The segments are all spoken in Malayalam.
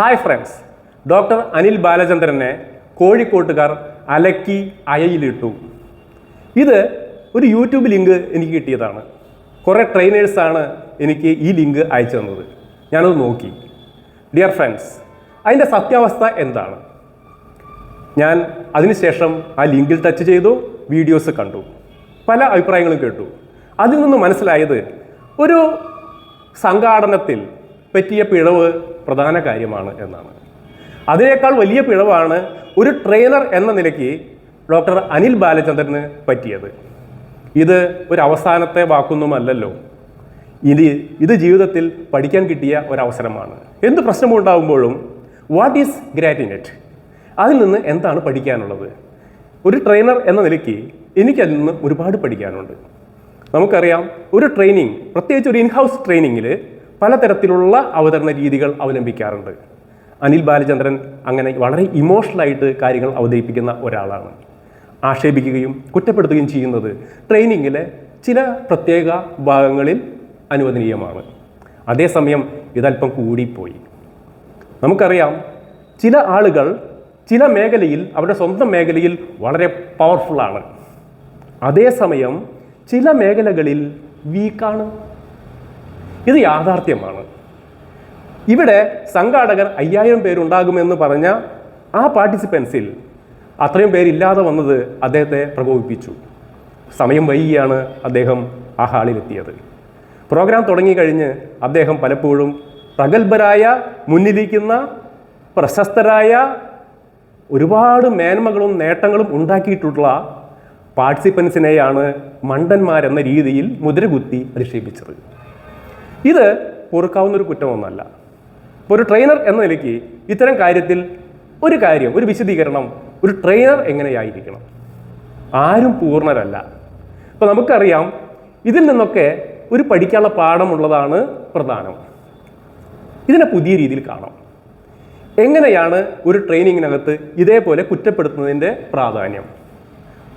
ഹായ് ഫ്രണ്ട്സ് ഡോക്ടർ അനിൽ ബാലചന്ദ്രനെ കോഴിക്കോട്ടുകാർ അലക്കി അയയിലിട്ടു. ഇത് ഒരു യൂട്യൂബ് ലിങ്ക് എനിക്ക് കിട്ടിയതാണ്. കുറേ ട്രെയിനേഴ്സാണ് എനിക്ക് ഈ ലിങ്ക് അയച്ചു തന്നത്. ഞാനത് നോക്കി. ഡിയർ ഫ്രണ്ട്സ് അതിന്റെ സത്യാവസ്ഥ എന്താണ്? ഞാൻ അതിനുശേഷം ആ ലിങ്കിൽ ടച്ച് ചെയ്തു വീഡിയോസ് കണ്ടു. പല അഭിപ്രായങ്ങളും കേട്ടു. അതിൽ നിന്ന് മനസ്സിലായത് ഒരു സംഘാടനത്തിൽ പറ്റിയ പിഴവ് പ്രധാന കാര്യമാണ് എന്നാണ്. അതിനേക്കാൾ വലിയ പിഴവാണ് ഒരു ട്രെയിനർ എന്ന നിലയ്ക്ക് ഡോക്ടർ അനിൽ ബാലചന്ദ്രന് പറ്റിയത്. ഇത് ഒരു അവസാനത്തെ വാക്കൊന്നുമല്ലല്ലോ. ഇനി ഇത് ജീവിതത്തിൽ പഠിക്കാൻ കിട്ടിയ ഒരവസരമാണ്. എന്ത് പ്രശ്നമുണ്ടാകുമ്പോഴും what is great in it അതിൽ നിന്ന് എന്താണ് പഠിക്കാനുള്ളത്? ഒരു ട്രെയിനർ എന്ന നിലയ്ക്ക് എനിക്കതിൽ നിന്ന് ഒരുപാട് പഠിക്കാനുണ്ട്. നമുക്കറിയാം ഒരു ട്രെയിനിങ് പ്രത്യേകിച്ച് ഒരു ഇൻഹൗസ് ട്രെയിനിങ്ങിൽ പലതരത്തിലുള്ള അവതരണ രീതികൾ അവലംബിക്കാറുണ്ട്. അനിൽ ബാലചന്ദ്രൻ അങ്ങനെ വളരെ ഇമോഷണലായിട്ട് കാര്യങ്ങൾ അവതരിപ്പിക്കുന്ന ഒരാളാണ്. ആക്ഷേപിക്കുകയും കുറ്റപ്പെടുത്തുകയും ചെയ്യുന്നത് ട്രെയിനിങ്ങിലെ ചില പ്രത്യേക ഭാഗങ്ങളിൽ അനുവദനീയമാണ്. അതേസമയം ഇതല്പം കൂടിപ്പോയി. നമുക്കറിയാം ചില ആളുകൾ ചില മേഖലയിൽ അവരുടെ സ്വന്തം മേഖലയിൽ വളരെ പവർഫുള്ളാണ് അതേസമയം ചില മേഖലകളിൽ വീക്കാണ് ഇത് യാഥാർത്ഥ്യമാണ്. ഇവിടെ സംഘാടകർ അയ്യായിരം പേരുണ്ടാകുമെന്ന് പറഞ്ഞ ആ പാർട്ടിസിപ്പൻസിൽ അത്രയും പേരില്ലാതെ വന്നത് അദ്ദേഹത്തെ പ്രകോപിപ്പിച്ചു. സമയം വൈകിയാണ് അദ്ദേഹം ആ ഹാളിലെത്തിയത് പ്രോഗ്രാം തുടങ്ങിക്കഴിഞ്ഞ് അദ്ദേഹം പലപ്പോഴും പ്രഗത്ഭരായ മുന്നിലിരിക്കുന്ന പ്രശസ്തരായ ഒരുപാട് മേന്മകളും നേട്ടങ്ങളും ഉണ്ടാക്കിയിട്ടുള്ള പാർട്ടിസിപ്പൻസിനെയാണ് മണ്ടന്മാരെന്ന രീതിയിൽ മുദ്രകുത്തി അധിക്ഷേപിച്ചത്. ഇത് പൊറുക്കാവുന്ന ഒരു കുറ്റമൊന്നുമല്ല ഒരു ട്രെയിനർ എന്ന നിലയ്ക്ക് ഇത്തരം കാര്യത്തിൽ ഒരു കാര്യം ഒരു വിശദീകരണം ഒരു ട്രെയിനർ എങ്ങനെയായിരിക്കണം? ആരും പൂർണരല്ല. ഇപ്പോൾ നമുക്കറിയാം ഇതിൽ നിന്നൊക്കെ ഒരു പഠിക്കാനുള്ള പാഠമുള്ളതാണ് പ്രധാനം. ഇതിനെ പുതിയ രീതിയിൽ കാണാം. എങ്ങനെയാണ് ഒരു ട്രെയിനിങ്ങിനകത്ത് ഇതേപോലെ കുറ്റപ്പെടുത്തുന്നതിന്റെ പ്രാധാന്യം?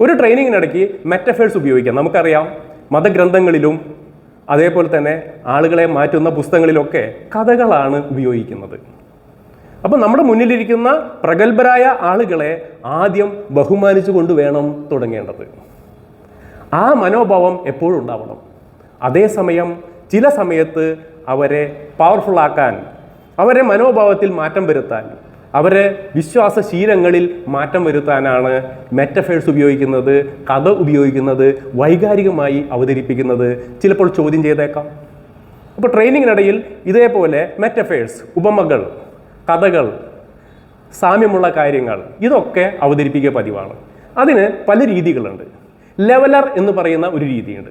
ഒരു ട്രെയിനിങ്ങിനിടയ്ക്ക് മെറ്റഫേഴ്സ് ഉപയോഗിക്കാം. നമുക്കറിയാം മതഗ്രന്ഥങ്ങളിലും അതേപോലെ തന്നെ ആളുകളെ മാറ്റുന്ന പുസ്തകങ്ങളിലൊക്കെ കഥകളാണ് ഉപയോഗിക്കുന്നത്. അപ്പം നമ്മുടെ മുന്നിലിരിക്കുന്ന പ്രഗത്ഭരായ ആളുകളെ ആദ്യം ബഹുമാനിച്ചു വേണം തുടങ്ങേണ്ടത്. ആ മനോഭാവം എപ്പോഴും ഉണ്ടാവണം. അതേസമയം ചില സമയത്ത് അവരെ പവർഫുള്ളാക്കാൻ അവരെ മനോഭാവത്തിൽ മാറ്റം വരുത്താൻ അവരെ വിശ്വാസശീലങ്ങളിൽ മാറ്റം വരുത്താനാണ് മെറ്റഫേഴ്സ് ഉപയോഗിക്കുന്നത് കഥ ഉപയോഗിക്കുന്നത് വൈകാരികമായി അവതരിപ്പിക്കുന്നത്. ചിലപ്പോൾ ചോദ്യം ചെയ്തേക്കാം. അപ്പോൾ ട്രെയിനിങ്ങിനിടയിൽ ഇതേപോലെ മെറ്റഫേഴ്സ് ഉപമകൾ കഥകൾ സാമ്യമുള്ള കാര്യങ്ങൾ ഇതൊക്കെ അവതരിപ്പിക്കുക പതിവാണ്. അതിന് പല രീതികളുണ്ട്. ലെവലർ എന്ന് പറയുന്ന ഒരു രീതിയുണ്ട്.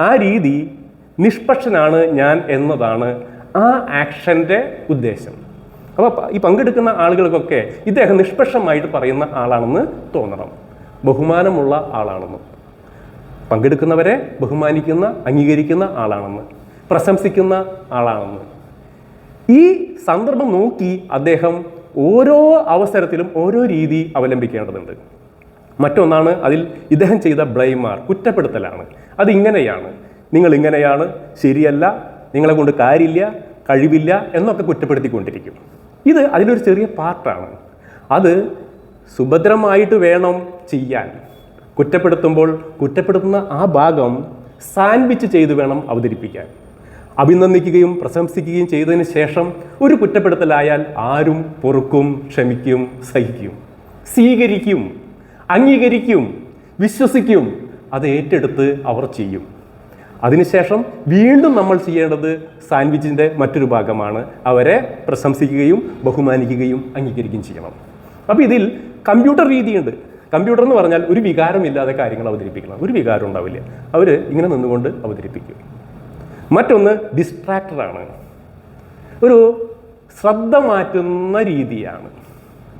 ആ രീതി നിഷ്പക്ഷനാണ് ഞാൻ എന്നതാണ് ആ ആക്ഷന്റെ ഉദ്ദേശം. അപ്പോൾ ഈ പങ്കെടുക്കുന്ന ആളുകൾക്കൊക്കെ ഇദ്ദേഹം നിഷ്പക്ഷമായിട്ട് പറയുന്ന ആളാണെന്ന് തോന്നണം. ബഹുമാനമുള്ള ആളാണെന്ന്. പങ്കെടുക്കുന്നവരെ ബഹുമാനിക്കുന്ന അംഗീകരിക്കുന്ന ആളാണെന്ന്. പ്രശംസിക്കുന്ന ആളാണെന്ന്. ഈ സന്ദർഭം നോക്കി അദ്ദേഹം ഓരോ അവസരത്തിലും ഓരോ രീതി അവലംബിക്കേണ്ടതുണ്ട്. മറ്റൊന്നാണ് അതിൽ ഇദ്ദേഹം ചെയ്ത ബ്ലൈമാർ കുറ്റപ്പെടുത്തലാണ്. അതിങ്ങനെയാണ്. നിങ്ങൾ ഇങ്ങനെയാണ് ശരിയല്ല നിങ്ങളെ കൊണ്ട് കാര്യമില്ല കഴിവില്ല എന്നൊക്കെ കുറ്റപ്പെടുത്തിക്കൊണ്ടിരിക്കും. ഇത് അതിലൊരു ചെറിയ പാർട്ടാണ്. അത് സുഭദ്രമായിട്ട് വേണം ചെയ്യാൻ. കുറ്റപ്പെടുത്തുമ്പോൾ കുറ്റപ്പെടുത്തുന്ന ആ ഭാഗം സാൻഡ്വിച്ച് ചെയ്ത് വേണം അവതരിപ്പിക്കാൻ. അഭിനന്ദിക്കുകയും പ്രശംസിക്കുകയും ചെയ്തതിന് ശേഷം ഒരു കുറ്റപ്പെടുത്തലായാൽ ആരും പൊറുക്കും ക്ഷമിക്കും സഹിക്കും. സ്വീകരിക്കും അംഗീകരിക്കും വിശ്വസിക്കും അത് ഏറ്റെടുത്ത് അവർ ചെയ്യും. അതിനുശേഷം വീണ്ടും നമ്മൾ ചെയ്യേണ്ടത് സാൻഡ്വിച്ചിന്റെ മറ്റൊരു ഭാഗമാണ്. അവരെ പ്രശംസിക്കുകയും ബഹുമാനിക്കുകയും അംഗീകരിക്കുകയും ചെയ്യണം. അപ്പോൾ ഇതിൽ കമ്പ്യൂട്ടർ രീതിയുണ്ട്. കമ്പ്യൂട്ടർ എന്ന് പറഞ്ഞാൽ ഒരു വികാരമില്ലാതെ കാര്യങ്ങൾ അവതരിപ്പിക്കണം. ഒരു വികാരം ഉണ്ടാവില്ല. അവർ ഇങ്ങനെ നിന്നുകൊണ്ട് അവതരിപ്പിക്കും. മറ്റൊന്ന് ഡിസ്ട്രാക്ടറാണ് ഒരു ശ്രദ്ധ മാറ്റുന്ന രീതിയാണ്.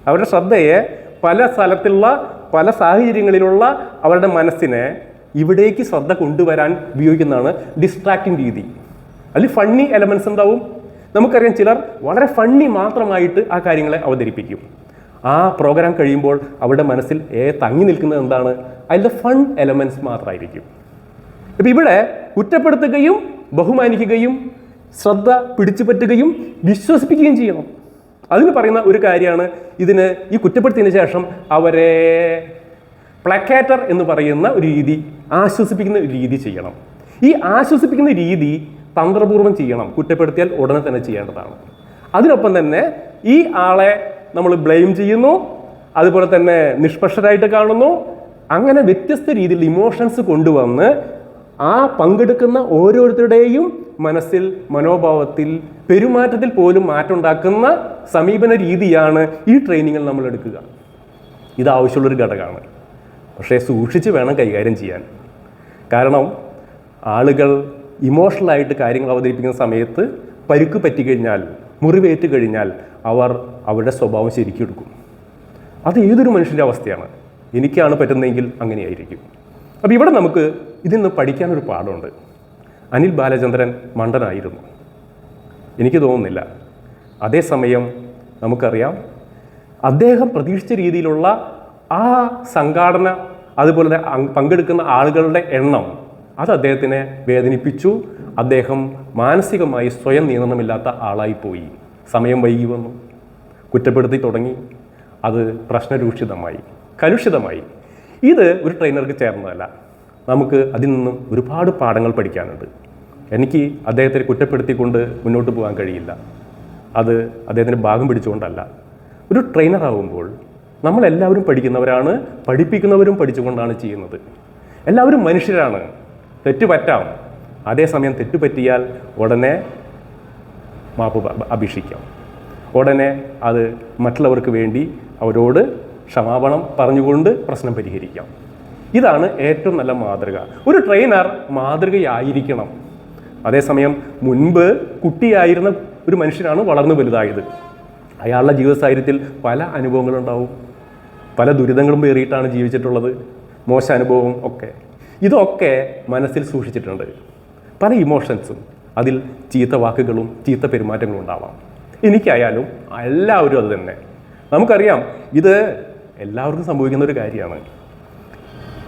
അവരുടെ ശ്രദ്ധയെ പല സ്ഥലത്തുള്ള പല സാഹചര്യങ്ങളിലുള്ള അവരുടെ മനസ്സിനെ ഇവിടേക്ക് ശ്രദ്ധ കൊണ്ടുവരാൻ ഉപയോഗിക്കുന്നതാണ് ഡിസ്ട്രാക്റ്റിംഗ് രീതി. അതിൽ ഫണ്ണി എലമെൻസ് ഉണ്ടാവും. നമുക്കറിയാം ചിലർ വളരെ ഫണ്ണി മാത്രമായിട്ട് ആ കാര്യങ്ങളെ അവതരിപ്പിക്കും. ആ പ്രോഗ്രാം കഴിയുമ്പോൾ അവരുടെ മനസ്സിൽ ഏ തങ്ങി നിൽക്കുന്നത് എന്താണ്? അതിന്റെ ഫൺ എലമെൻസ് മാത്രമായിരിക്കും. അപ്പം ഇവിടെ കുറ്റപ്പെടുത്തുകയും ബഹുമാനിക്കുകയും ശ്രദ്ധ പിടിച്ചു പറ്റുകയും വിശ്വസിപ്പിക്കുകയും ചെയ്യണം. അതിന് പറയുന്ന ഒരു കാര്യമാണ് ഇതിന് ഈ കുറ്റപ്പെടുത്തിയതിന് ശേഷം അവരെ പ്ലക്കാറ്റർ എന്ന് പറയുന്ന ഒരു രീതി ആശ്വസിപ്പിക്കുന്ന രീതി ചെയ്യണം. ഈ ആശ്വസിപ്പിക്കുന്ന രീതി തന്ത്രപൂർവം ചെയ്യണം. കുറ്റപ്പെടുത്തിയാൽ ഉടനെ തന്നെ ചെയ്യേണ്ടതാണ്. അതിനൊപ്പം തന്നെ ഈ ആളെ നമ്മൾ ബ്ലെയിം ചെയ്യുന്നു. അതുപോലെ തന്നെ നിഷ്പക്ഷരായിട്ട് കാണുന്നു. അങ്ങനെ വ്യത്യസ്ത രീതിയിൽ ഇമോഷൻസ് കൊണ്ടുവന്ന് ആ പങ്കെടുക്കുന്ന ഓരോരുത്തരുടെയും മനസ്സിൽ മനോഭാവത്തിൽ പെരുമാറ്റത്തിൽ പോലും മാറ്റമുണ്ടാക്കുന്ന സമീപന രീതിയാണ് ഈ ട്രെയിനിങ്ങിൽ നമ്മൾ എടുക്കുക. ഇത് ആവശ്യമുള്ളൊരു ഘടകമാണ്. പക്ഷേ സൂക്ഷിച്ച് വേണം കൈകാര്യം ചെയ്യാൻ. കാരണം ആളുകൾ ഇമോഷണലായിട്ട് കാര്യങ്ങൾ അവതരിപ്പിക്കുന്ന സമയത്ത് പരുക്ക് പറ്റിക്കഴിഞ്ഞാൽ മുറിവേറ്റ് കഴിഞ്ഞാൽ അവർ അവരുടെ സ്വഭാവം ശരിക്കും എടുക്കും. അത് ഏതൊരു മനുഷ്യന്റെ അവസ്ഥയാണ്. എനിക്കാണ് പറ്റുന്നതെങ്കിൽ അങ്ങനെയായിരിക്കും. അപ്പോൾ ഇവിടെ നമുക്ക് ഇതിൽ നിന്ന് പഠിക്കാനൊരു പാഠമുണ്ട്. അനിൽ ബാലചന്ദ്രൻ മണ്ടനായിരുന്നു. എനിക്ക് തോന്നുന്നില്ല. അതേസമയം നമുക്കറിയാം അദ്ദേഹം പ്രതീക്ഷിച്ച രീതിയിലുള്ള ആ സംഘാടന അതുപോലെ തന്നെ പങ്കെടുക്കുന്ന ആളുകളുടെ എണ്ണം അത് അദ്ദേഹത്തിനെ വേദനിപ്പിച്ചു. അദ്ദേഹം മാനസികമായി സ്വയം നിയന്ത്രണമില്ലാത്ത ആളായിപ്പോയി സമയം വൈകി വന്നു. കുറ്റപ്പെടുത്തി തുടങ്ങി. അത് പ്രശ്നരൂക്ഷിതമായി കലുഷിതമായി. ഇത് ഒരു ട്രെയിനർക്ക് ചേർന്നതല്ല. നമുക്ക് അതിൽ നിന്നും ഒരുപാട് പാഠങ്ങൾ പഠിക്കാനുണ്ട്. എനിക്ക് അദ്ദേഹത്തെ കുറ്റപ്പെടുത്തിക്കൊണ്ട് മുന്നോട്ട് പോകാൻ കഴിയില്ല. അത് അദ്ദേഹത്തിന് ഭാഗം പിടിച്ചുകൊണ്ടല്ല. ഒരു ട്രെയിനർ ആകുമ്പോൾ നമ്മളെല്ലാവരും പഠിക്കുന്നവരാണ് പഠിപ്പിക്കുന്നവരും പഠിച്ചുകൊണ്ടാണ് ചെയ്യുന്നത്. എല്ലാവരും മനുഷ്യരാണ്. തെറ്റ് പറ്റാം. അതേസമയം തെറ്റ് പറ്റിയാൽ ഉടനെ മാപ്പ് അപേക്ഷിക്കാം. ഉടനെ അത് മറ്റുള്ളവർക്ക് വേണ്ടി അവരോട് ക്ഷമാപണം പറഞ്ഞുകൊണ്ട് പ്രശ്നം പരിഹരിക്കാം. ഇതാണ് ഏറ്റവും നല്ല മാതൃക. ഒരു ട്രെയിനർ മാതൃകയായിരിക്കണം. അതേസമയം മുൻപ് കുട്ടിയായിരുന്ന ഒരു മനുഷ്യനാണ് വളർന്നു വലുതായത്. അയാളുടെ ജീവിത സാഹചര്യത്തിൽ പല അനുഭവങ്ങളുണ്ടാവും. പല ദുരിതങ്ങളും പേറിയിട്ടാണ് ജീവിച്ചിട്ടുള്ളത്. മോശ അനുഭവം ഒക്കെ. ഇതൊക്കെ മനസ്സിൽ സൂക്ഷിച്ചിട്ടുണ്ട്. പല ഇമോഷൻസും അതിൽ ചീത്ത വാക്കുകളും ചീത്ത പെരുമാറ്റങ്ങളും ഉണ്ടാവാം. എനിക്കായാലും എല്ലാവരും അത് തന്നെ. നമുക്കറിയാം ഇത് എല്ലാവർക്കും സംഭവിക്കുന്ന ഒരു കാര്യമാണ്.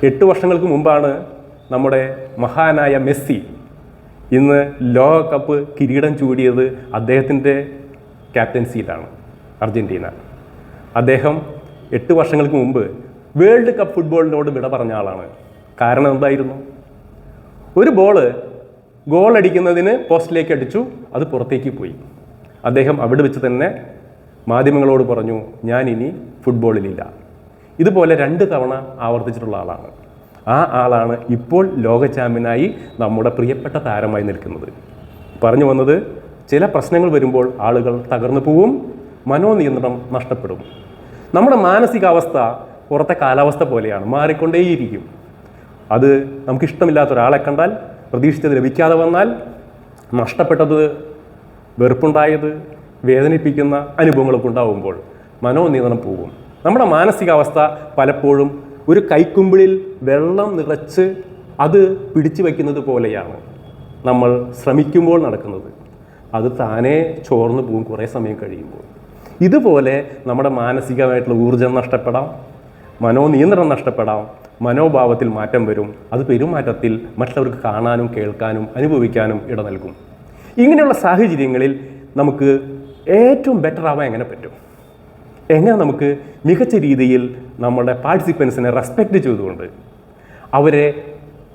എട്ട് വർഷങ്ങൾക്ക് മുമ്പാണ് നമ്മുടെ മഹാനായ മെസ്സി ഇന്ന് ലോകകപ്പ് കിരീടം ചൂടിയത് അദ്ദേഹത്തിന്റെ ക്യാപ്റ്റൻസിയിലാണ് അർജന്റീന അദ്ദേഹം എട്ട് വർഷങ്ങൾക്ക് മുമ്പ് വേൾഡ് കപ്പ് ഫുട്ബോളിനോട് വിട പറഞ്ഞ ആളാണ്. കാരണം എന്തായിരുന്നു? ഒരു ബോൾ ഗോൾ അടിക്കുന്നതിന് പോസ്റ്റിലേക്ക് അടിച്ചു അത് പുറത്തേക്ക് പോയി. അദ്ദേഹം അവിടെ വെച്ച് തന്നെ മാധ്യമങ്ങളോട് പറഞ്ഞു ഞാൻ ഇനി ഫുട്ബോളിലില്ല. ഇതുപോലെ രണ്ട് തവണ ആവർത്തിച്ചിട്ടുള്ള ആളാണ്. ആ ആളാണ് ഇപ്പോൾ ലോക ചാമ്പ്യനായി നമ്മുടെ പ്രിയപ്പെട്ട താരമായി നിൽക്കുന്നത്. പറഞ്ഞു വന്നത് ചില പ്രശ്നങ്ങൾ വരുമ്പോൾ ആളുകൾ തകർന്നു പോവും മനോനിയന്ത്രണം നഷ്ടപ്പെടും. നമ്മുടെ മാനസികാവസ്ഥ പുറത്തെ കാലാവസ്ഥ പോലെയാണ് മാറിക്കൊണ്ടേയിരിക്കും. അത് നമുക്കിഷ്ടമില്ലാത്ത ഒരാളെ കണ്ടാൽ പ്രതീക്ഷിച്ചത് ലഭിക്കാതെ വന്നാൽ നഷ്ടപ്പെട്ടത് വെറുപ്പുണ്ടായത് വേദനിപ്പിക്കുന്ന അനുഭവങ്ങളൊക്കെ ഉണ്ടാവുമ്പോൾ മനോനിയന്ത്രണം പോകും. നമ്മുടെ മാനസികാവസ്ഥ പലപ്പോഴും ഒരു കൈക്കുമ്പിളിൽ വെള്ളം നിറച്ച് അത് പിടിച്ചു വയ്ക്കുന്നത് പോലെയാണ് നമ്മൾ ശ്രമിക്കുമ്പോൾ നടക്കുന്നത്. അത് താനേ ചോർന്നു പോകും കുറേ സമയം കഴിയുമ്പോൾ. ഇതുപോലെ നമ്മുടെ മാനസികമായിട്ടുള്ള ഊർജം നഷ്ടപ്പെടാം മനോനിയന്ത്രണം നഷ്ടപ്പെടാം മനോഭാവത്തിൽ മാറ്റം വരും. അത് പെരുമാറ്റത്തിൽ മറ്റുള്ളവർക്ക് കാണാനും കേൾക്കാനും അനുഭവിക്കാനും ഇട നൽകും. ഇങ്ങനെയുള്ള സാഹചര്യങ്ങളിൽ നമുക്ക് ഏറ്റവും ബെറ്റർ ആവാൻ എങ്ങനെ പറ്റും? എങ്ങനെ നമുക്ക് മികച്ച രീതിയിൽ നമ്മുടെ പാർട്ടിസിപ്പൻസിനെ റെസ്പെക്റ്റ് ചെയ്തുകൊണ്ട് അവരെ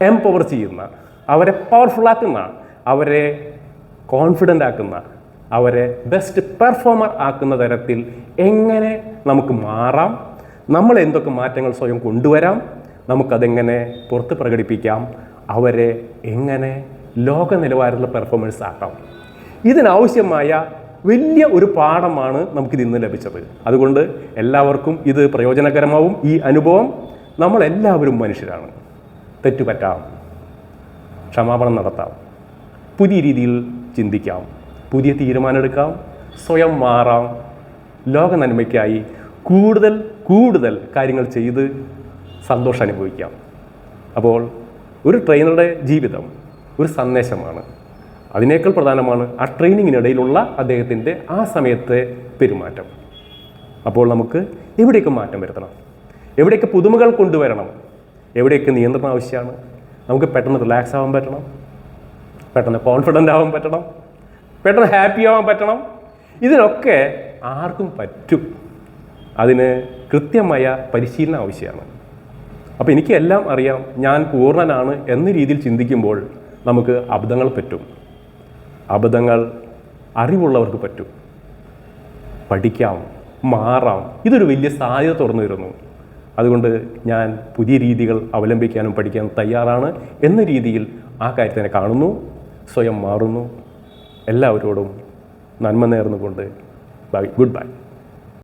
എംപവർ ചെയ്യുന്ന അവരെ പവർഫുൾ ആക്കുന്ന അവരെ കോൺഫിഡന്റ് ആക്കുന്ന അവരെ ബെസ്റ്റ് പെർഫോമർ ആക്കുന്ന തരത്തിൽ എങ്ങനെ നമുക്ക് മാറാം? നമ്മൾ എന്തൊക്കെ മാറ്റങ്ങൾ സ്വയം കൊണ്ടുവരാം? നമുക്കതെങ്ങനെ പുറത്ത് പ്രകടിപ്പിക്കാം? അവരെ എങ്ങനെ ലോക നിലവാരത്തിലുള്ള പെർഫോമൻസ് ആക്കാം? ഇതിനാവശ്യമായ വലിയ ഒരു പാഠമാണ് നമുക്കിത് ഇന്ന് ലഭിച്ചത്. അതുകൊണ്ട് എല്ലാവർക്കും ഇത് പ്രയോജനകരമാവും. ഈ അനുഭവം നമ്മളെല്ലാവരും മനുഷ്യരാണ്. തെറ്റുപറ്റാം. ക്ഷമാപണം നടത്താം. പുതിയ രീതിയിൽ ചിന്തിക്കാം. പുതിയ തീരുമാനമെടുക്കാം. സ്വയം മാറാം. ലോക നന്മയ്ക്കായി കൂടുതൽ കൂടുതൽ കാര്യങ്ങൾ ചെയ്ത് സന്തോഷം അനുഭവിക്കാം. അപ്പോൾ ഒരു ട്രെയിനറുടെ ജീവിതം ഒരു സന്ദേശമാണ്. അതിനേക്കാൾ പ്രധാനമാണ് ആ ട്രെയിനിങ്ങിനിടയിലുള്ള അദ്ദേഹത്തിന്റെ ആ സമയത്തെ പെരുമാറ്റം. അപ്പോൾ നമുക്ക് എവിടെയൊക്കെ മാറ്റം വരുത്തണം? എവിടെയൊക്കെ പുതുമകൾ കൊണ്ടുവരണം? എവിടെയൊക്കെ നിയന്ത്രണം ആവശ്യമാണ്? നമുക്ക് പെട്ടെന്ന് റിലാക്സ് ആവാൻ പറ്റണം. പെട്ടെന്ന് കോൺഫിഡന്റ് ആവാൻ പറ്റണം. പെട്ടെന്ന് ഹാപ്പി ആവാൻ പറ്റണം. ഇതിനൊക്കെ ആർക്കും പറ്റും. അതിന് കൃത്യമായ പരിശീലനം ആവശ്യമാണ്. അപ്പോൾ എനിക്ക് എല്ലാം അറിയാം. ഞാൻ പൂർണനാണ് എന്ന രീതിയിൽ ചിന്തിക്കുമ്പോൾ നമുക്ക് അബദ്ധങ്ങൾ പറ്റും. അബദ്ധങ്ങൾ അറിവുള്ളവർക്ക് പറ്റും. പഠിക്കാം മാറാം. ഇതൊരു വലിയ സാധ്യത തുറന്നു വരുന്നു. അതുകൊണ്ട് ഞാൻ പുതിയ രീതികൾ അവലംബിക്കാനും പഠിക്കാനും തയ്യാറാണ് എന്ന രീതിയിൽ ആ കാര്യത്തിനെ കാണുന്നു. സ്വയം മാറുന്നു. എല്ലാവരോടും നന്മ നേർന്നുകൊണ്ട് ബൈ ഗുഡ് ബൈ.